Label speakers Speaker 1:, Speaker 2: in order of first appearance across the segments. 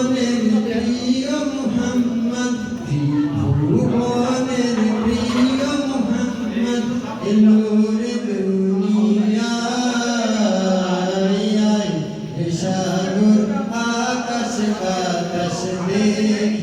Speaker 1: ভুবনের প্রিয় মোহাম্মদ ভুবনের প্রিয় মোহাম্মদ এলোরে দুনিয়ায় সাগর আকাশ বাতাস দেখ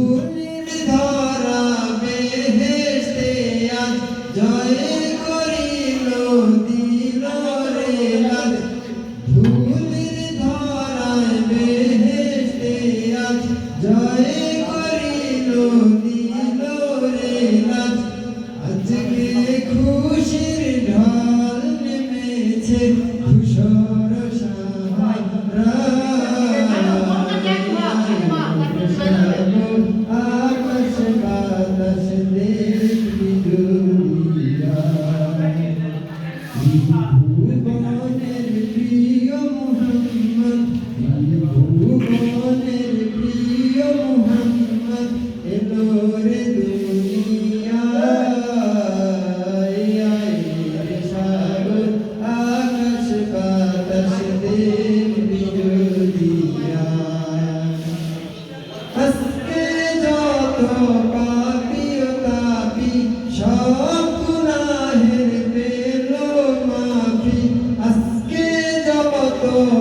Speaker 1: নূর নির্ধারা বেহেশতে আজ জয় thú bên ơi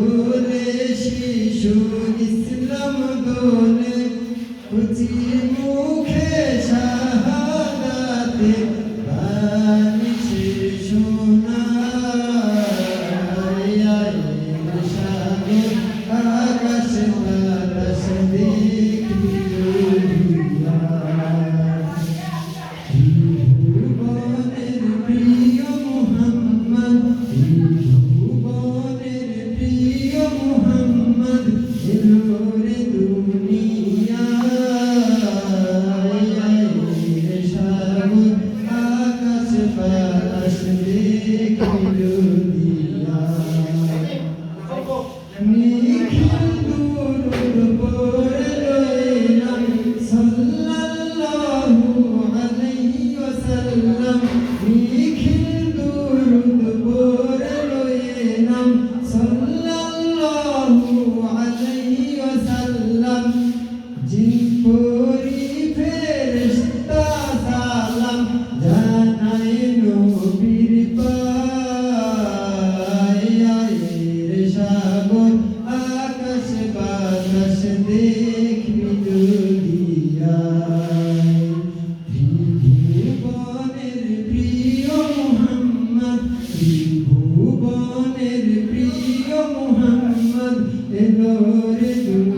Speaker 1: ভুলেছি ভুবনের প্রিয় মোহাম্মদ এলোরে দুল